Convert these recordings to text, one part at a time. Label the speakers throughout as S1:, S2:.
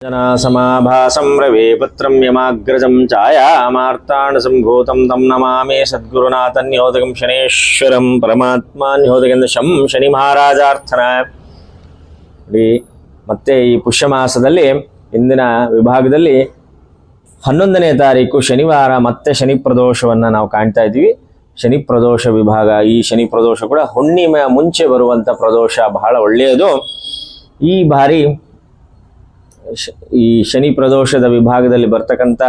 S1: जनासमाभासं रवे पुत्रं यमाग्रजं छायामार्ताण्डसम्भूतं तं नमामि सद्गुरुनाथन्योदकं शनेश्वरं परमात्मान्योदकं ಶಂ ಶನಿ ಮಹಾರಾಜಾರ್ಥನ ನೋಡಿ ಮತ್ತೆ ಈ ಪುಷ್ಯ ಮಾಸದಲ್ಲಿ ಇಂದಿನ ವಿಭಾಗದಲ್ಲಿ ಹನ್ನೊಂದನೇ ತಾರೀಕು ಶನಿವಾರ ಮತ್ತೆ ಶನಿ ಪ್ರದೋಷವನ್ನು ನಾವು ಕಾಣ್ತಾ ಇದ್ದೀವಿ ಶನಿ ಪ್ರದೋಷ ವಿಭಾಗ ಈ ಶನಿ ಪ್ರದೋಷ ಕೂಡ ಹುಣ್ಣಿಮೆಯ ಮುಂಚೆ ಬರುವಂಥ ಪ್ರದೋಷ ಬಹಳ ಒಳ್ಳೆಯದು ಈ ಬಾರಿ ಶ- ಈ ಶನಿ ಪ್ರದೋಷದ ವಿಭಾಗದಲ್ಲಿ ಬರ್ತಕ್ಕಂಥ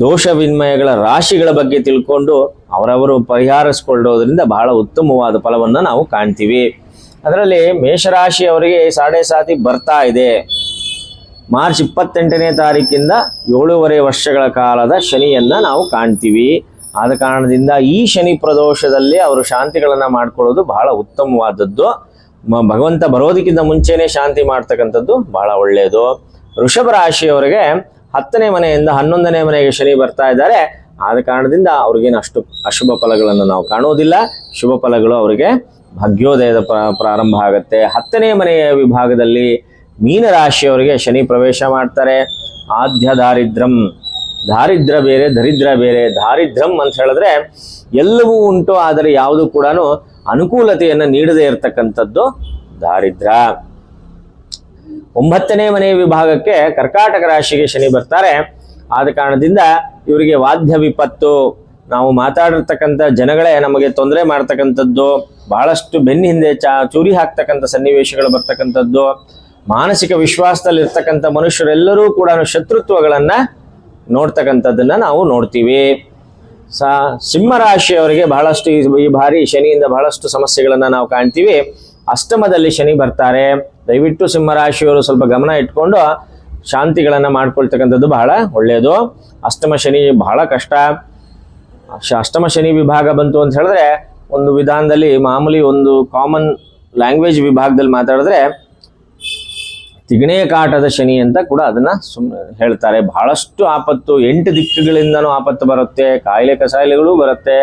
S1: ದೋಷ ವಿನಿಮಯಗಳ ರಾಶಿಗಳ ಬಗ್ಗೆ ತಿಳ್ಕೊಂಡು ಅವರವರು ಪರಿಹಾರಿಸ್ಕೊಳ್ಳೋದ್ರಿಂದ ಬಹಳ ಉತ್ತಮವಾದ ಫಲವನ್ನು ನಾವು ಕಾಣ್ತೀವಿ. ಅದರಲ್ಲಿ ಮೇಷರಾಶಿಯವರಿಗೆ ಸಾಡೆ ಸಾತಿ ಬರ್ತಾ ಇದೆ. ಮಾರ್ಚ್ ಇಪ್ಪತ್ತೆಂಟನೇ ತಾರೀಕಿಂದ ಏಳೂವರೆ ವರ್ಷಗಳ ಕಾಲದ ಶನಿಯನ್ನ ನಾವು ಕಾಣ್ತೀವಿ. ಆದ ಕಾರಣದಿಂದ ಈ ಶನಿ ಪ್ರದೋಷದಲ್ಲಿ ಅವರು ಶಾಂತಿಗಳನ್ನು ಮಾಡ್ಕೊಳ್ಳೋದು ಬಹಳ ಉತ್ತಮವಾದದ್ದು. ಭಗವಂತ ಬರೋದಕ್ಕಿಂತ ಮುಂಚೆನೆ ಶಾಂತಿ ಮಾಡ್ತಕ್ಕಂಥದ್ದು ಬಹಳ ಒಳ್ಳೆಯದು ವೃಷಭ ರಾಶಿಯವರಿಗೆ ಹತ್ತನೇ ಮನೆಯಿಂದ ಹನ್ನೊಂದನೇ ಮನೆಗೆ ಶನಿ ಬರ್ತಾ ಇದ್ದಾರೆ. ಆದ ಕಾರಣದಿಂದ ಅವ್ರಿಗೇನು ಅಷ್ಟು ಅಶುಭ ಫಲಗಳನ್ನು ನಾವು ಕಾಣುವುದಿಲ್ಲ. ಶುಭ ಫಲಗಳು ಅವರಿಗೆ ಭಾಗ್ಯೋದಯದ ಪ್ರ- ಪ್ರಾರಂಭ ಆಗುತ್ತೆ. ಹತ್ತನೇ ಮನೆಯ ವಿಭಾಗದಲ್ಲಿ ಮೀನರಾಶಿಯವರಿಗೆ ಶನಿ ಪ್ರವೇಶ ಮಾಡ್ತಾರೆ. ಆದ್ಯ ದಾರಿದ್ರಂ ದಾರಿದ್ರ ಬೇರೆ, ದರಿದ್ರ ಬೇರೆ. ದಾರಿದ್ರಂ ಅಂತ ಹೇಳಿದ್ರೆ ಎಲ್ಲವೂ ಉಂಟು, ಆದರೆ ಯಾವುದು ಕೂಡ ಅನುಕೂಲತೆಯನ್ನು ನೀಡದೇ ಇರತಕ್ಕಂಥದ್ದು ದಾರಿದ್ರ. ಒಂಬತ್ತನೇ ಮನೆ ವಿಭಾಗಕ್ಕೆ ಕರ್ಕಾಟಕ ರಾಶಿಗೆ ಶನಿ ಬರ್ತಾರೆ. ಆದ ಕಾರಣದಿಂದ ಇವರಿಗೆ ವಾದ್ಯ ವಿಪತ್ತು. ನಾವು ಮಾತಾಡಿರ್ತಕ್ಕಂಥ ಜನಗಳೇ ನಮಗೆ ತೊಂದರೆ ಮಾಡ್ತಕ್ಕಂಥದ್ದು, ಬಹಳಷ್ಟು ಬೆನ್ನ ಹಿಂದೆ ಚಾ, ಚೂರಿ ಹಾಕ್ತಕ್ಕಂಥ ಸನ್ನಿವೇಶಗಳು ಬರ್ತಕ್ಕಂಥದ್ದು, ಮಾನಸಿಕ ವಿಶ್ವಾಸದಲ್ಲಿ ಇರ್ತಕ್ಕಂಥ ಮನುಷ್ಯರೆಲ್ಲರೂ ಕೂಡ ಶತ್ರುತ್ವಗಳನ್ನ ನೋಡ್ತಕ್ಕಂಥದ್ದನ್ನು ನಾವು ನೋಡ್ತೀವಿ. ಸ ಸಿಂಹರಾಶಿಯವರಿಗೆ ಬಹಳಷ್ಟು ಈ ಬಾರಿ ಶನಿಯಿಂದ ಬಹಳಷ್ಟು ಸಮಸ್ಯೆಗಳನ್ನು ನಾವು ಕಾಣ್ತೀವಿ. ಅಷ್ಟಮದಲ್ಲಿ ಶನಿ ಬರ್ತಾರೆ. ದಯವಿಟ್ಟು ಸಿಂಹರಾಶಿಯವರು ಸ್ವಲ್ಪ ಗಮನ ಇಟ್ಕೊಂಡು ಶಾಂತಿಗಳನ್ನು ಮಾಡ್ಕೊಳ್ತಕ್ಕಂಥದ್ದು ಬಹಳ ಒಳ್ಳೆಯದು ಅಷ್ಟಮ ಶನಿ ಬಹಳ ಕಷ್ಟ. ಅಷ್ಟಮ ಶನಿ ವಿಭಾಗ ಬಂತು ಅಂತ ಹೇಳಿದ್ರೆ ಒಂದು ವಿಧಾನದಲ್ಲಿ ಮಾಮೂಲಿ ಒಂದು ಕಾಮನ್ ಲ್ಯಾಂಗ್ವೇಜ್ ವಿಭಾಗದಲ್ಲಿ ಮಾತಾಡಿದ್ರೆ ತಿಗಣೆ ಕಾಟದ ಶನಿ ಅಂತ ಕೂಡ ಅದನ್ನ ಸುಮ್ ಹೇಳ್ತಾರೆ. ಬಹಳಷ್ಟು ಆಪತ್ತು, ಎಂಟು ದಿಕ್ಕುಗಳಿಂದನೂ ಆಪತ್ತು ಬರುತ್ತೆ, ಕಾಯಿಲೆ ಕಸಾಯಿಲೆಗಳು ಬರುತ್ತೆ,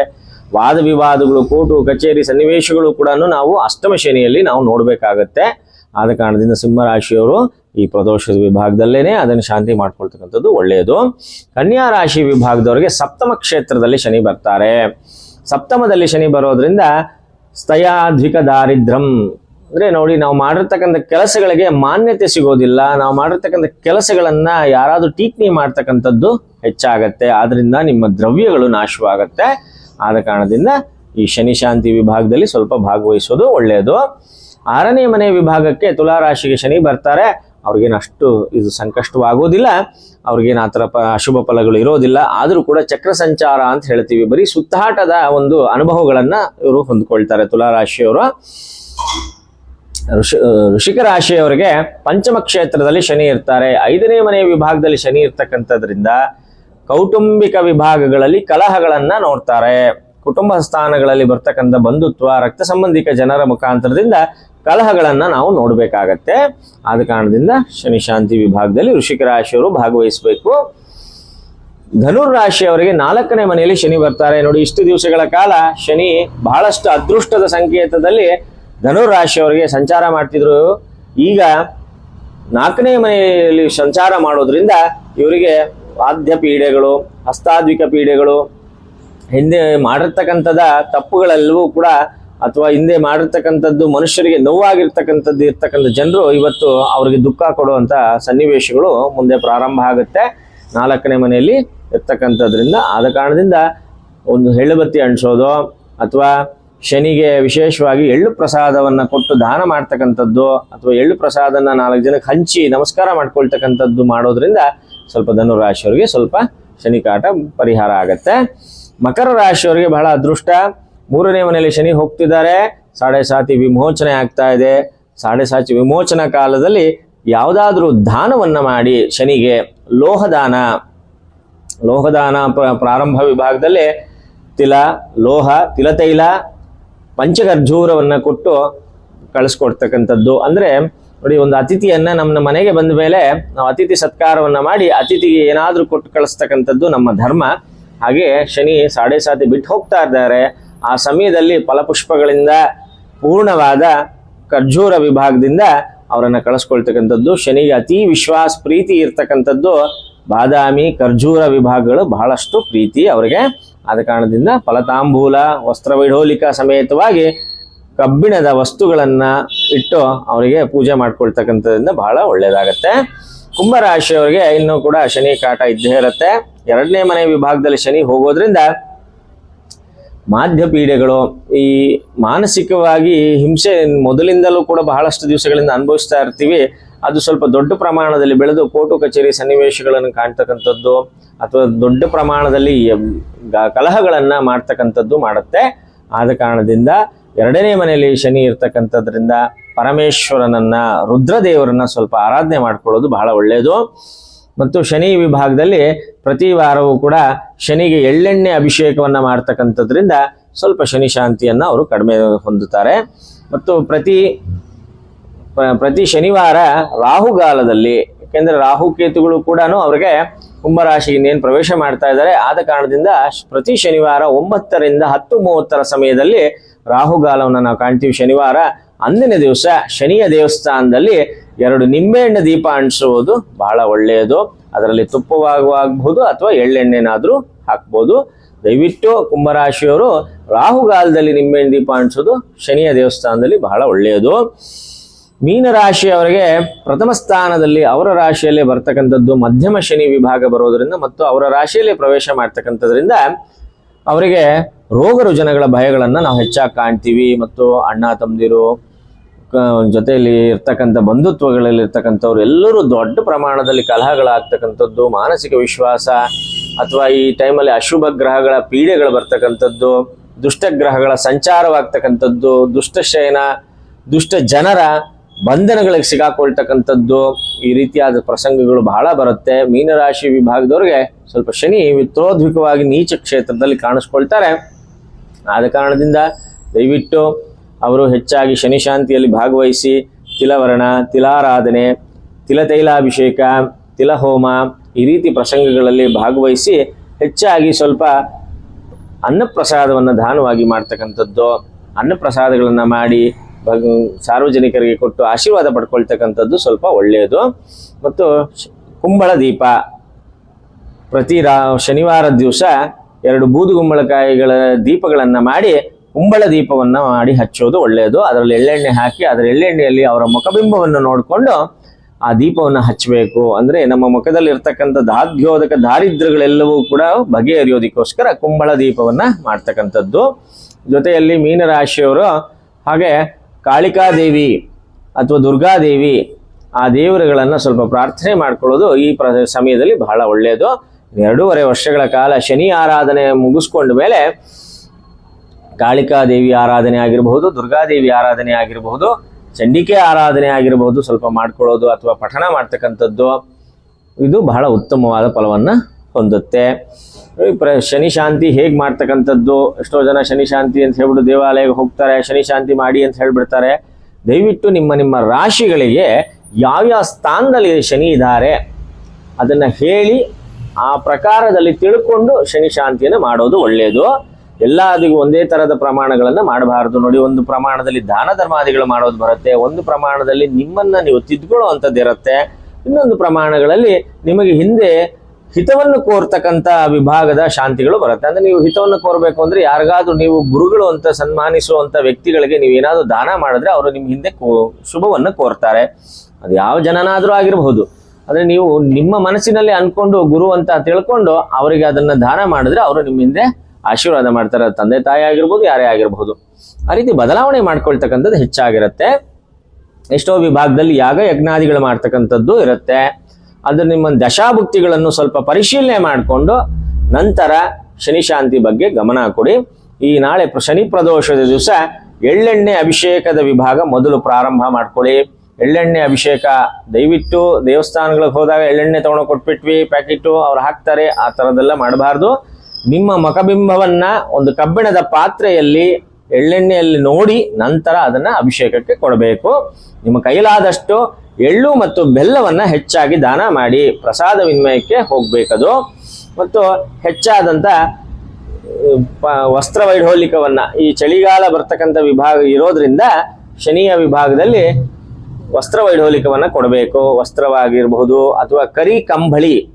S1: ವಾದ ವಿವಾದಗಳು ಕೋಟು ಕಚೇರಿ, ಸನ್ನಿವೇಶಗಳು ಕೂಡ ನಾವು ಅಷ್ಟಮ ಶನಿಯಲ್ಲಿ ನಾವು ನೋಡಬೇಕಾಗತ್ತೆ. ಆದ ಕಾರಣದಿಂದ ಸಿಂಹರಾಶಿಯವರು ಈ ಪ್ರದೋಷದ ವಿಭಾಗದಲ್ಲೇನೆ ಅದನ್ನು ಶಾಂತಿ ಮಾಡ್ಕೊಳ್ತಕ್ಕಂಥದ್ದು ಒಳ್ಳೆಯದು. ಕನ್ಯಾ ರಾಶಿ ವಿಭಾಗದವರಿಗೆ ಸಪ್ತಮ ಕ್ಷೇತ್ರದಲ್ಲಿ ಶನಿ ಬರ್ತಾರೆ. ಸಪ್ತಮದಲ್ಲಿ ಶನಿ ಬರೋದ್ರಿಂದ ಸ್ಥಯಾಧ್ವಿಕ ದಾರಿದ್ರಂ ಅಂದ್ರೆ ನೋಡಿ, ನಾವು ಮಾಡಿರ್ತಕ್ಕಂಥ ಕೆಲಸಗಳಿಗೆ ಮಾನ್ಯತೆ ಸಿಗೋದಿಲ್ಲ. ನಾವು ಮಾಡಿರ್ತಕ್ಕಂಥ ಕೆಲಸಗಳನ್ನ ಯಾರಾದ್ರೂ ಟೀಕ್ನಿ ಮಾಡ್ತಕ್ಕಂಥದ್ದು ಹೆಚ್ಚಾಗತ್ತೆ. ಆದ್ರಿಂದ ನಿಮ್ಮ ದ್ರವ್ಯಗಳು ನಾಶವಾಗತ್ತೆ. ಆದ ಕಾರಣದಿಂದ ಈ ಶನಿ ಶಾಂತಿ ವಿಭಾಗದಲ್ಲಿ ಸ್ವಲ್ಪ ಭಾಗವಹಿಸೋದು ಒಳ್ಳೆಯದು. ಆರನೇ ಮನೆ ವಿಭಾಗಕ್ಕೆ ತುಲಾರಾಶಿಗೆ ಶನಿ ಬರ್ತಾರೆ. ಅವ್ರಿಗೇನು ಅಷ್ಟು ಇದು ಸಂಕಷ್ಟವಾಗೋದಿಲ್ಲ. ಅವ್ರಿಗೇನು ಆ ಥರ ಪ, ಅಶುಭ ಫಲಗಳು ಇರೋದಿಲ್ಲ. ಆದರೂ ಕೂಡ ಚಕ್ರ ಸಂಚಾರ ಅಂತ ಹೇಳ್ತೀವಿ. ಬರೀ ಸುತ್ತಾಟದ ಒಂದು ಅನುಭವಗಳನ್ನು ಇವರು ಹೊಂದ್ಕೊಳ್ತಾರೆ ತುಲಾರಾಶಿಯವರು. ಋಷಿ ಋಷಿಕ ರಾಶಿಯವರಿಗೆ ಪಂಚಮ ಕ್ಷೇತ್ರದಲ್ಲಿ ಶನಿ ಇರ್ತಾರೆ. ಐದನೇ ಮನೆ ವಿಭಾಗದಲ್ಲಿ ಶನಿ ಇರ್ತಕ್ಕಂಥದ್ರಿಂದ ಕೌಟುಂಬಿಕ ವಿಭಾಗಗಳಲ್ಲಿ ಕಲಹಗಳನ್ನ ನೋಡ್ತಾರೆ. ಕುಟುಂಬ ಸ್ಥಾನಗಳಲ್ಲಿ ಬರ್ತಕ್ಕಂಥ ಬಂಧುತ್ವ, ರಕ್ತ ಸಂಬಂಧಿಕ ಜನರ ಮುಖಾಂತರದಿಂದ ಕಲಹಗಳನ್ನ ನಾವು ನೋಡಬೇಕಾಗತ್ತೆ. ಆದ ಕಾರಣದಿಂದ ಶನಿ ಶಾಂತಿ ವಿಭಾಗದಲ್ಲಿ ಋಷಿಕ ರಾಶಿಯವರು ಭಾಗವಹಿಸಬೇಕು. ಧನುರ್ ರಾಶಿಯವರಿಗೆ ನಾಲ್ಕನೇ ಮನೆಯಲ್ಲಿ ಶನಿ ಬರ್ತಾರೆ. ನೋಡಿ, ಇಷ್ಟು ದಿವಸಗಳ ಕಾಲ ಶನಿ ಬಹಳಷ್ಟು ಅದೃಷ್ಟದ ಸಂಕೇತದಲ್ಲಿ ಧನುರ್ ರಾಶಿಯವರಿಗೆ ಸಂಚಾರ ಮಾಡ್ತಿದ್ರು. ಈಗ ನಾಲ್ಕನೇ ಮನೆಯಲ್ಲಿ ಸಂಚಾರ ಮಾಡೋದ್ರಿಂದ ಇವರಿಗೆ ವಾದ್ಯ ಪೀಡೆಗಳು, ಹಸ್ತಾದ್ವಿಕ ಪೀಡೆಗಳು, ಹಿಂದೆ ಮಾಡಿರ್ತಕ್ಕಂಥದ ತಪ್ಪುಗಳೆಲ್ಲವೂ ಕೂಡ ಅಥವಾ ಹಿಂದೆ ಮಾಡಿರ್ತಕ್ಕಂಥದ್ದು ಮನುಷ್ಯರಿಗೆ ನೋವಾಗಿರ್ತಕ್ಕಂಥದ್ದು ಇರ್ತಕ್ಕಂಥ ಜನರು ಇವತ್ತು ಅವರಿಗೆ ದುಃಖ ಕೊಡುವಂಥ ಸನ್ನಿವೇಶಗಳು ಮುಂದೆ ಪ್ರಾರಂಭ ಆಗುತ್ತೆ. ನಾಲ್ಕನೇ ಮನೆಯಲ್ಲಿ ಇರ್ತಕ್ಕಂಥದ್ರಿಂದ ಆದ ಕಾರಣದಿಂದ ಒಂದು ಎಳ್ಳುಬತ್ತಿ ಅಂಟಿಸೋದು ಅಥವಾ ಶನಿಗೆ ವಿಶೇಷವಾಗಿ ಎಳ್ಳು ಪ್ರಸಾದವನ್ನು ಕೊಟ್ಟು ದಾನ ಮಾಡ್ತಕ್ಕಂಥದ್ದು ಅಥವಾ ಎಳ್ಳು ಪ್ರಸಾದನ ನಾಲ್ಕು ಜನಕ್ಕೆ ಹಂಚಿ ನಮಸ್ಕಾರ ಮಾಡ್ಕೊಳ್ತಕ್ಕಂಥದ್ದು ಮಾಡೋದ್ರಿಂದ ಸ್ವಲ್ಪ ಧನು ರಾಶಿಯವರಿಗೆ ಸ್ವಲ್ಪ ಶನಿ ಕಾಟ ಪರಿಹಾರ ಆಗತ್ತೆ. ಮಕರ ರಾಶಿಯವರಿಗೆ ಬಹಳ ಅದೃಷ್ಟ. ಮೂರನೇ ಮನೆಯಲ್ಲಿ ಶನಿ ಹೋಗ್ತಿದ್ದಾರೆ. ಸಾಡೆ ಸಾತಿ ವಿಮೋಚನೆ ಆಗ್ತಾ ಇದೆ. ಸಾಡೆ ಸಾತಿ ವಿಮೋಚನಾ ಕಾಲದಲ್ಲಿ ಯಾವುದಾದ್ರೂ ದಾನವನ್ನ ಮಾಡಿ ಶನಿಗೆ ಲೋಹದಾನ. ಲೋಹದಾನ ಪ್ರ- ಪ್ರಾರಂಭ ವಿಭಾಗದಲ್ಲಿ ತಿಲ, ಲೋಹ, ತಿಲತೈಲ ಪಂಚಗರ್ಜೂರವನ್ನ ಕೊಟ್ಟು ಕಳಿಸ್ಕೊಡ್ತಕ್ಕಂಥದ್ದು. ಅಂದ್ರೆ ನೋಡಿ, ಒಂದು ಅತಿಥಿಯನ್ನ ನಮ್ಮ ಮನೆಗೆ ಬಂದ ಮೇಲೆ ನಾವು ಅತಿಥಿ ಸತ್ಕಾರವನ್ನ ಮಾಡಿ ಅತಿಥಿಗೆ ಏನಾದರೂ ಕೊಟ್ಟು ಕಳಿಸ್ತಕ್ಕಂಥದ್ದು ನಮ್ಮ ಧರ್ಮ. ಹಾಗೆ ಶನಿ ಸಾಡೆ ಸಾತಿ ಬಿಟ್ಟು ಹೋಗ್ತಾ ಇದ್ದಾರೆ. ಆ ಸಮಯದಲ್ಲಿ ಫಲಪುಷ್ಪಗಳಿಂದ ಪೂರ್ಣವಾದ ಖರ್ಜೂರ ವಿಭಾಗದಿಂದ ಅವರನ್ನು ಕಳಿಸ್ಕೊಳ್ತಕ್ಕಂಥದ್ದು. ಶನಿಗೆ ಅತಿ ವಿಶ್ವಾಸ, ಪ್ರೀತಿ ಇರ್ತಕ್ಕಂಥದ್ದು. ಬಾದಾಮಿ, ಖರ್ಜೂರ ವಿಭಾಗಗಳು ಬಹಳಷ್ಟು ಪ್ರೀತಿ ಅವರಿಗೆ ಆದ ಕಾರಣದಿಂದ ಫಲತಾಂಬೂಲ, ವಸ್ತ್ರವೈಢೋಲಿಕ ಸಮೇತವಾಗಿ ಕಬ್ಬಿಣದ ವಸ್ತುಗಳನ್ನು ಇಟ್ಟು ಅವರಿಗೆ ಪೂಜೆ ಮಾಡ್ಕೊಳ್ತಕ್ಕಂಥದ್ರಿಂದ ಬಹಳ ಒಳ್ಳೇದಾಗತ್ತೆ. ಕುಂಭರಾಶಿಯವರಿಗೆ ಇನ್ನೂ ಕೂಡ ಶನಿ ಕಾಟ ಇದ್ದೇ ಇರುತ್ತೆ. ಎರಡನೇ ಮನೆ ವಿಭಾಗದಲ್ಲಿ ಶನಿ ಹೋಗೋದ್ರಿಂದ ಮಾಧ್ಯ ಪೀಡೆಗಳು ಈ ಮಾನಸಿಕವಾಗಿ ಹಿಂಸೆ ಮೊದಲಿಂದಲೂ ಕೂಡ ಬಹಳಷ್ಟು ದಿವಸಗಳಿಂದ ಅನುಭವಿಸ್ತಾ ಇರ್ತೀವಿ. ಅದು ಸ್ವಲ್ಪ ದೊಡ್ಡ ಪ್ರಮಾಣದಲ್ಲಿ ಬೆಳೆದು ಕೋರ್ಟು ಕಚೇರಿ ಸನ್ನಿವೇಶಗಳನ್ನು ಕಾಣ್ತಕ್ಕಂಥದ್ದು. ಅಥವಾ ದೊಡ್ಡ ಪ್ರಮಾಣದಲ್ಲಿ ಕಲಹಗಳನ್ನು ಮಾಡ್ತಕ್ಕಂಥದ್ದು ಮಾಡುತ್ತೆ. ಆದ ಕಾರಣದಿಂದ ಎರಡನೇ ಮನೆಯಲ್ಲಿ ಶನಿ ಇರ್ತಕ್ಕಂಥದ್ರಿಂದ ಪರಮೇಶ್ವರನನ್ನ, ರುದ್ರದೇವರನ್ನ ಸ್ವಲ್ಪ ಆರಾಧನೆ ಮಾಡ್ಕೊಳ್ಳೋದು ಬಹಳ ಒಳ್ಳೆಯದು ಮತ್ತು ಶನಿ ವಿಭಾಗದಲ್ಲಿ ಪ್ರತಿ ವಾರವೂ ಕೂಡ ಶನಿಗೆ ಎಳ್ಳೆಣ್ಣೆ ಅಭಿಷೇಕವನ್ನ ಮಾಡ್ತಕ್ಕಂಥದ್ರಿಂದ ಸ್ವಲ್ಪ ಶನಿ ಶಾಂತಿಯನ್ನ ಅವರು ಕಡಿಮೆ ಹೊಂದುತ್ತಾರೆ. ಮತ್ತು ಪ್ರತಿ ಪ್ರತಿ ಶನಿವಾರ ರಾಹುಗಾಲದಲ್ಲಿ ಯಾಕೆಂದ್ರೆ ರಾಹುಕೇತುಗಳು ಕೂಡ ಅವರಿಗೆ ಕುಂಭರಾಶಿಯಿಂದ ಇನ್ನೇನು ಪ್ರವೇಶ ಮಾಡ್ತಾ ಇದ್ದಾರೆ. ಆದ ಕಾರಣದಿಂದ ಪ್ರತಿ ಶನಿವಾರ ಒಂಬತ್ತರಿಂದ ಹತ್ತು ಮೂವತ್ತರ ಸಮಯದಲ್ಲಿ ರಾಹುಗಾಲವನ್ನು ನಾವು ಕಾಣ್ತೀವಿ. ಶನಿವಾರ ಅಂದಿನ ದಿವಸ ಶನಿಯ ದೇವಸ್ಥಾನದಲ್ಲಿ ಎರಡು ನಿಂಬೆಹಣ್ಣು ದೀಪ ಅಂಟಿಸುವುದು ಬಹಳ ಒಳ್ಳೆಯದು. ಅದರಲ್ಲಿ ತುಪ್ಪವಾಗಬಹುದು ಅಥವಾ ಎಳ್ಳೆಣ್ಣೆನಾದರೂ ಹಾಕ್ಬೋದು. ದಯವಿಟ್ಟು ಕುಂಭರಾಶಿಯವರು ರಾಹುಗಾಲದಲ್ಲಿ ನಿಂಬೆಹಣ್ಣು ದೀಪ ಅಂಟಿಸೋದು ಶನಿಯ ದೇವಸ್ಥಾನದಲ್ಲಿ ಬಹಳ ಒಳ್ಳೆಯದು. ಮೀನರಾಶಿಯವರಿಗೆ ಪ್ರಥಮ ಸ್ಥಾನದಲ್ಲಿ ಅವರ ರಾಶಿಯಲ್ಲಿ ಬರ್ತಕ್ಕಂಥದ್ದು ಮಧ್ಯಮ ಶನಿ ವಿಭಾಗ ಬರೋದರಿಂದ ಮತ್ತು ಅವರ ರಾಶಿಯಲ್ಲಿ ಪ್ರವೇಶ ಮಾಡ್ತಕ್ಕಂಥದ್ರಿಂದ ಅವರಿಗೆ ರೋಗ ರುಜನಗಳ ಭಯಗಳನ್ನು ನಾವು ಹೆಚ್ಚಾಗಿ ಕಾಣ್ತೀವಿ ಮತ್ತು ಅಣ್ಣ, ತಮ್ಮದಿರು ಜೊತೆಯಲ್ಲಿ ಇರ್ತಕ್ಕಂಥ ಬಂಧುತ್ವಗಳಲ್ಲಿ ಇರ್ತಕ್ಕಂಥವ್ರು ಎಲ್ಲರೂ ದೊಡ್ಡ ಪ್ರಮಾಣದಲ್ಲಿ ಕಲಹಗಳಾಗ್ತಕ್ಕಂಥದ್ದು, ಮಾನಸಿಕ ವಿಶ್ವಾಸ ಅಥವಾ ಈ ಟೈಮಲ್ಲಿ ಅಶುಭ ಗ್ರಹಗಳ ಪೀಡೆಗಳು ಬರ್ತಕ್ಕಂಥದ್ದು, ದುಷ್ಟ ಗ್ರಹಗಳ ಸಂಚಾರವಾಗ್ತಕ್ಕಂಥದ್ದು ದುಷ್ಟಶಯನ ದುಷ್ಟ ಜನರ ಬಂಧನಗಳಿಗೆ ಸಿಗಾಕೊಳ್ತಕ್ಕಂಥದ್ದು ಈ ರೀತಿಯಾದ ಪ್ರಸಂಗಗಳು ಬಹಳ ಬರುತ್ತೆ. ಮೀನರಾಶಿ ವಿಭಾಗದವ್ರಿಗೆ ಸ್ವಲ್ಪ ಶನಿ ವಿತ್ರೋದ್ವಿಕವಾಗಿ ನೀಚ ಕ್ಷೇತ್ರದಲ್ಲಿ ಕಾಣಿಸ್ಕೊಳ್ತಾರೆ. ಆದ ಕಾರಣದಿಂದ ದಯವಿಟ್ಟು ಅವರು ಹೆಚ್ಚಾಗಿ ಶನಿ ಶಾಂತಿಯಲ್ಲಿ ಭಾಗವಹಿಸಿ, ತಿಲವರ್ಣ, ತಿಲಾರಾಧನೆ, ತಿಲತೈಲಾಭಿಷೇಕ, ತಿಲಹೋಮ ಈ ರೀತಿ ಪ್ರಸಂಗಗಳಲ್ಲಿ ಭಾಗವಹಿಸಿ ಹೆಚ್ಚಾಗಿ ಸ್ವಲ್ಪ ಅನ್ನಪ್ರಸಾದವನ್ನು ದಾನವಾಗಿ ಮಾಡ್ತಕ್ಕಂಥದ್ದು. ಅನ್ನಪ್ರಸಾದಗಳನ್ನು ಮಾಡಿ ಸಾರ್ವಜನಿಕರಿಗೆ ಕೊಟ್ಟು ಆಶೀರ್ವಾದ ಪಡ್ಕೊಳ್ತಕ್ಕಂಥದ್ದು ಸ್ವಲ್ಪ ಒಳ್ಳೆಯದು ಮತ್ತು ಕುಂಬಳ ದೀಪ. ಪ್ರತಿ ರಾ ಶನಿವಾರ ದಿವಸ ಎರಡು ಬೂದುಗುಂಬಳಕಾಯಿಗಳ ದೀಪಗಳನ್ನು ಮಾಡಿ ಕುಂಬಳ ದೀಪವನ್ನು ಮಾಡಿ ಹಚ್ಚೋದು ಒಳ್ಳೆಯದು ಅದರಲ್ಲಿ ಎಳ್ಳೆಣ್ಣೆ ಹಾಕಿ, ಅದರ ಎಳ್ಳೆಣ್ಣೆಯಲ್ಲಿ ಅವರ ಮುಖಬಿಂಬವನ್ನು ನೋಡಿಕೊಂಡು ಆ ದೀಪವನ್ನು ಹಚ್ಚಬೇಕು ಅಂದರೆ ನಮ್ಮ ಮುಖದಲ್ಲಿ ಇರ್ತಕ್ಕಂಥ ದಾದ್ಯೋದಕ ದಾರಿದ್ರ್ಯಗಳೆಲ್ಲವೂ ಕೂಡ ಬಗೆಹರಿಯೋದಕ್ಕೋಸ್ಕರ ಕುಂಬಳ ದೀಪವನ್ನು ಮಾಡ್ತಕ್ಕಂಥದ್ದು. ಜೊತೆಯಲ್ಲಿ ಮೀನರಾಶಿಯವರು ಹಾಗೆ ಕಾಳಿಕಾದೇವಿ ಅಥವಾ ದುರ್ಗಾದೇವಿ ಆ ದೇವರುಗಳನ್ನು ಸ್ವಲ್ಪ ಪ್ರಾರ್ಥನೆ ಮಾಡ್ಕೊಳ್ಳೋದು ಈ ಪ್ರ ಸಮಯದಲ್ಲಿ ಬಹಳ ಒಳ್ಳೆಯದು ಎರಡೂವರೆ ವರ್ಷಗಳ ಕಾಲ ಶನಿ ಆರಾಧನೆ ಮುಗಿಸ್ಕೊಂಡ ಮೇಲೆ ಕಾಳಿಕಾದೇವಿ ಆರಾಧನೆ ಆಗಿರಬಹುದು, ದುರ್ಗಾದೇವಿ ಆರಾಧನೆ ಆಗಿರಬಹುದು, ಚಂಡಿಕೆ ಆರಾಧನೆ ಆಗಿರಬಹುದು, ಸ್ವಲ್ಪ ಮಾಡ್ಕೊಳ್ಳೋದು ಅಥವಾ ಪಠಣ ಮಾಡ್ತಕ್ಕಂಥದ್ದು. ಇದು ಬಹಳ ಉತ್ತಮವಾದ ಫಲವನ್ನು ಹೊಂದುತ್ತೆ. ಪ್ರ, ಶನಿ ಶಾಂತಿ ಹೇಗೆ ಮಾಡ್ತಕ್ಕಂಥದ್ದು? ಎಷ್ಟೋ ಜನ ಶನಿ ಶಾಂತಿ ಅಂತ ಹೇಳ್ಬಿಟ್ಟು ದೇವಾಲಯಕ್ಕೆ ಹೋಗ್ತಾರೆ, ಶನಿ ಶಾಂತಿ ಮಾಡಿ ಅಂತ ಹೇಳ್ಬಿಡ್ತಾರೆ. ದಯವಿಟ್ಟು ನಿಮ್ಮ ನಿಮ್ಮ ರಾಶಿಗಳಿಗೆ ಯಾವ್ಯಾವ ಸ್ಥಾನದಲ್ಲಿ ಶನಿ ಇದ್ದಾರೆ ಅದನ್ನು ಹೇಳಿ, ಆ ಪ್ರಕಾರದಲ್ಲಿ ತಿಳ್ಕೊಂಡು ಶನಿ ಶಾಂತಿಯನ್ನು ಮಾಡೋದು ಒಳ್ಳೆಯದು ಎಲ್ಲದಿಗೂ ಒಂದೇ ತರದ ಪ್ರಮಾಣಗಳನ್ನು ಮಾಡಬಾರದು. ನೋಡಿ, ಒಂದು ಪ್ರಮಾಣದಲ್ಲಿ ದಾನ ಧರ್ಮಾದಿಗಳು ಮಾಡೋದು ಬರುತ್ತೆ. ಒಂದು ಪ್ರಮಾಣದಲ್ಲಿ ನಿಮ್ಮನ್ನ ನೀವು ತಿದ್ಕೊಳ್ಳೋ ಅಂಥದ್ದು ಇರುತ್ತೆ. ಇನ್ನೊಂದು ಪ್ರಮಾಣಗಳಲ್ಲಿ ನಿಮಗೆ ಹಿಂದೆ ಹಿತವನ್ನು ಕೋರ್ತಕ್ಕಂಥ ವಿಭಾಗದ ಶಾಂತಿಗಳು ಬರುತ್ತೆ. ಅಂದ್ರೆ ನೀವು ಹಿತವನ್ನು ಕೋರಬೇಕು ಅಂದ್ರೆ ಯಾರಿಗಾದ್ರೂ ನೀವು ಗುರುಗಳು ಅಂತ ಸನ್ಮಾನಿಸುವಂತ ವ್ಯಕ್ತಿಗಳಿಗೆ ನೀವು ಏನಾದರೂ ದಾನ ಮಾಡಿದ್ರೆ ಅವರು ನಿಮ್ಮ ಹಿಂದೆ ಶುಭವನ್ನು ಕೋರ್ತಾರೆ. ಅದು ಯಾವ ಜನನಾದ್ರೂ ಆಗಿರಬಹುದು. ಅಂದ್ರೆ ನೀವು ನಿಮ್ಮ ಮನಸ್ಸಿನಲ್ಲಿ ಅನ್ಕೊಂಡು ಗುರು ಅಂತ ತಿಳ್ಕೊಂಡು ಅವರಿಗೆ ಅದನ್ನ ದಾನ ಮಾಡಿದ್ರೆ ಅವರು ನಿಮ್ಮ ಹಿಂದೆ ಆಶೀರ್ವಾದ ಮಾಡ್ತಾರೆ. ತಂದೆ ತಾಯಿ ಆಗಿರ್ಬೋದು, ಯಾರೇ ಆಗಿರಬಹುದು ಆ ರೀತಿ ಬದಲಾವಣೆ ಮಾಡ್ಕೊಳ್ತಕ್ಕಂಥದ್ದು ಹೆಚ್ಚಾಗಿರುತ್ತೆ. ಎಷ್ಟೋ ವಿಭಾಗದಲ್ಲಿ ಯಾಗ ಯಜ್ಞಾದಿಗಳು ಮಾಡ್ತಕ್ಕಂಥದ್ದು ಇರುತ್ತೆ. ಅದು ನಿಮ್ಮ ದಶಾಭುಕ್ತಿಗಳನ್ನು ಸ್ವಲ್ಪ ಪರಿಶೀಲನೆ ಮಾಡಿಕೊಂಡು ನಂತರ ಶನಿ ಶಾಂತಿ ಬಗ್ಗೆ ಗಮನ ಕೊಡಿ. ಈ ನಾಳೆ ಶನಿ ಪ್ರದೋಷದ ದಿವಸ ಎಳ್ಳೆಣ್ಣೆ ಅಭಿಷೇಕದ ವಿಭಾಗ ಮೊದಲು ಪ್ರಾರಂಭ ಮಾಡ್ಕೊಳ್ಳಿ. ಎಳ್ಳೆಣ್ಣೆ ಅಭಿಷೇಕ ದಯವಿಟ್ಟು ದೇವಸ್ಥಾನಗಳಿಗೆ ಹೋದಾಗ ಎಳ್ಳೆಣ್ಣೆ ತಗೊಂಡು ಕೊಟ್ಬಿಟ್ವಿ, ಪ್ಯಾಕೆಟು ಅವ್ರು ಹಾಕ್ತಾರೆ, ಆ ಥರದ್ದೆಲ್ಲ ಮಾಡಬಾರ್ದು. ನಿಮ್ಮ ಮಕಬಿಂಬವನ್ನ ಒಂದು ಕಬ್ಬಿಣದ ಪಾತ್ರೆಯಲ್ಲಿ ಎಳ್ಳೆಣ್ಣೆಯಲ್ಲಿ ನೋಡಿ ನಂತರ ಅದನ್ನ ಅಭಿಷೇಕಕ್ಕೆ ಕೊಡಬೇಕು. ನಿಮ್ಮ ಕೈಲಾದಷ್ಟು ಎಳ್ಳು ಮತ್ತು ಬೆಲ್ಲವನ್ನು ಹೆಚ್ಚಾಗಿ ದಾನ ಮಾಡಿ ಪ್ರಸಾದ ವಿನಿಮಯಕ್ಕೆ ಹೋಗ್ಬೇಕದು. ಮತ್ತು ಹೆಚ್ಚಾದಂತ ಪ- ವಸ್ತ್ರ ವೈಢೋಲಿಕವನ್ನ ಈ ಚಳಿಗಾಲ ಬರ್ತಕ್ಕಂಥ ವಿಭಾಗ ಇರೋದ್ರಿಂದ ಶನಿಯ ವಿಭಾಗದಲ್ಲಿ ವಸ್ತ್ರ ವೈಢೋಲಿಕವನ್ನು ಕೊಡಬೇಕು. ವಸ್ತ್ರವಾಗಿರಬಹುದು ಅಥವಾ ಕರಿ ಕಂಬಳಿ.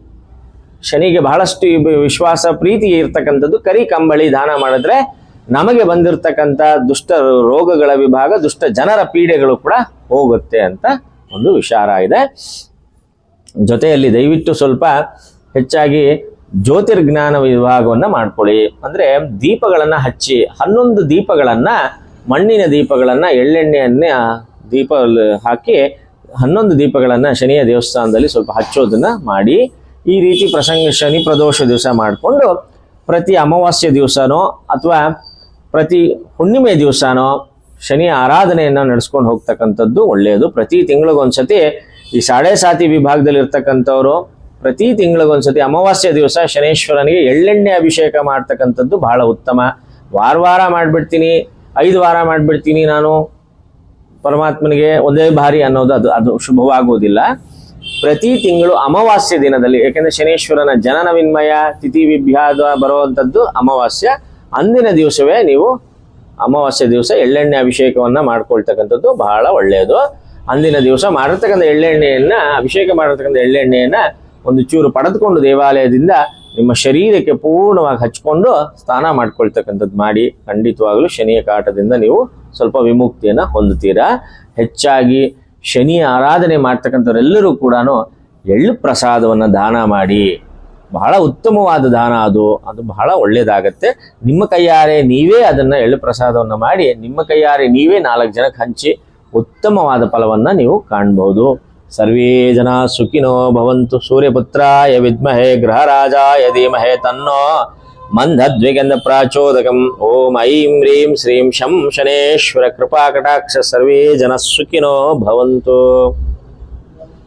S1: ಶನಿಗೆ ಬಹಳಷ್ಟು ವಿಶ್ವಾಸ, ಪ್ರೀತಿ ಇರ್ತಕ್ಕಂಥದ್ದು ಕರಿ ಕಂಬಳಿ ದಾನ ಮಾಡಿದ್ರೆ ನಮಗೆ ಬಂದಿರತಕ್ಕಂಥ ದುಷ್ಟ ರೋಗಗಳ ವಿಭಾಗ, ದುಷ್ಟ ಜನರ ಪೀಡೆಗಳು ಕೂಡ ಹೋಗುತ್ತೆ ಅಂತ ಒಂದು ವಿಚಾರ ಇದೆ. ಜೊತೆಯಲ್ಲಿ ದಯವಿಟ್ಟು ಸ್ವಲ್ಪ ಹೆಚ್ಚಾಗಿ ಜ್ಯೋತಿರ್ಜ್ಞಾನ ವಿಭಾಗವನ್ನ ಮಾಡ್ಕೊಳ್ಳಿ. ಅಂದ್ರೆ ದೀಪಗಳನ್ನ ಹಚ್ಚಿ, ಹನ್ನೊಂದು ದೀಪಗಳನ್ನ, ಮಣ್ಣಿನ ದೀಪಗಳನ್ನ, ಎಳ್ಳೆಣ್ಣೆಯನ್ನ ದೀಪ ಹಾಕಿ, ಹನ್ನೊಂದು ದೀಪಗಳನ್ನ ಶನಿಯ ದೇವಸ್ಥಾನದಲ್ಲಿ ಸ್ವಲ್ಪ ಹಚ್ಚೋದನ್ನ ಮಾಡಿ, ಈ ರೀತಿ ಪ್ರಸಂಗ ಶನಿ ಪ್ರದೋಷ ದಿವಸ ಮಾಡಿಕೊಂಡು, ಪ್ರತಿ ಅಮಾವಾಸ್ಯ ದಿವಸನೋ ಅಥವಾ ಪ್ರತಿ ಹುಣ್ಣಿಮೆ ದಿವಸನೋ ಶನಿಯ ಆರಾಧನೆಯನ್ನು ನಡೆಸ್ಕೊಂಡು ಹೋಗ್ತಕ್ಕಂಥದ್ದು ಒಳ್ಳೆಯದು. ಪ್ರತಿ ತಿಂಗಳಿಗೊಂದ್ಸತಿ ಈ ಸಾಡೆ ಸಾತಿ ವಿಭಾಗದಲ್ಲಿ ಇರ್ತಕ್ಕಂಥವ್ರು ಪ್ರತಿ ತಿಂಗಳಿಗೊಂದ್ಸತಿ ಅಮಾವಾಸ್ಯ ದಿವಸ ಶನೇಶ್ವರನಿಗೆ ಎಳ್ಳೆಣ್ಣೆ ಅಭಿಷೇಕ ಮಾಡ್ತಕ್ಕಂಥದ್ದು ಬಹಳ ಉತ್ತಮ. ವಾರ ವಾರ ಮಾಡಿಬಿಡ್ತೀನಿ, ಐದು ವಾರ ಮಾಡಿಬಿಡ್ತೀನಿ ನಾನು. ಪರಮಾತ್ಮನಿಗೆ ಒಂದೇ ಬಾರಿ ಅನ್ನೋದು ಅದು ಅದು ಶುಭವಾಗುವುದಿಲ್ಲ. ಪ್ರತಿ ತಿಂಗಳು ಅಮಾವಾಸ್ಯ ದಿನದಲ್ಲಿ ಯಾಕೆಂದ್ರೆ ಶನೇಶ್ವರನ ಜನನ ವಿನ್ಮಯ ತಿಥಿ ವಿಭ್ಯಾದ ಬರುವಂಥದ್ದು ಅಮಾವಾಸ್ಯ. ಅಂದಿನ ದಿವಸವೇ ನೀವು ಅಮಾವಾಸ್ಯ ದಿವಸ ಎಳ್ಳೆಣ್ಣೆ ಅಭಿಷೇಕವನ್ನ ಮಾಡ್ಕೊಳ್ತಕ್ಕಂಥದ್ದು ಬಹಳ ಒಳ್ಳೆಯದು. ಅಂದಿನ ದಿವಸ ಮಾಡಿರ್ತಕ್ಕಂಥ ಎಳ್ಳೆಣ್ಣೆಯನ್ನು, ಅಭಿಷೇಕ ಮಾಡಿರ್ತಕ್ಕಂಥ ಎಳ್ಳೆಣ್ಣೆಯನ್ನು ಒಂದು ಚೂರು ಪಡೆದುಕೊಂಡು ದೇವಾಲಯದಿಂದ ನಿಮ್ಮ ಶರೀರಕ್ಕೆ ಪೂರ್ಣವಾಗಿ ಹಚ್ಕೊಂಡು ಸ್ನಾನ ಮಾಡ್ಕೊಳ್ತಕ್ಕಂಥದ್ದು ಮಾಡಿ. ಖಂಡಿತವಾಗಲೂ ಶನಿಯ ಕಾಟದಿಂದ ನೀವು ಸ್ವಲ್ಪ ವಿಮುಕ್ತಿಯನ್ನು ಹೊಂದುತ್ತೀರಾ. ಹೆಚ್ಚಾಗಿ ಶನಿಯ ಆರಾಧನೆ ಮಾಡ್ತಕ್ಕಂಥವರೆಲ್ಲರೂ ಕೂಡ ಎಳ್ಳು ಪ್ರಸಾದವನ್ನ ದಾನ ಮಾಡಿ. ಬಹಳ ಉತ್ತಮವಾದ ದಾನ ಅದು ಅದು ಬಹಳ ಒಳ್ಳೇದಾಗತ್ತೆ. ನಿಮ್ಮ ಕೈಯಾರೆ ನೀವೇ ಅದನ್ನ ಎಳ್ಳು ಪ್ರಸಾದವನ್ನ ಮಾಡಿ, ನಿಮ್ಮ ಕೈಯಾರೆ ನೀವೇ ನಾಲ್ಕು ಜನಕ್ಕೆ ಹಂಚಿ ಉತ್ತಮವಾದ ಫಲವನ್ನ ನೀವು ಕಾಣಬಹುದು ಸರ್ವೇ ಜನ ಸುಖಿನೋ ಭವಂತು. ಸೂರ್ಯಪುತ್ರಾಯ ವಿದ್ಮಹೇ, ಗೃಹರಾಜಾಯ ಧೀಮಹೇ ತನ್ನೋ. ಮಂದದ್ವಿಗಂಧ ಪ್ರಾಚೋದಕಂ. ಓಂ ಐಂ ರೀಂ ಶ್ರೀಂ ಶಂ ಶನೇಶ್ವರ ಕೃಪಾ ಕಟಾಕ್ಷ. ಸರ್ವೇ ಜನ ಸುಖಿನೋ ಭವಂತು.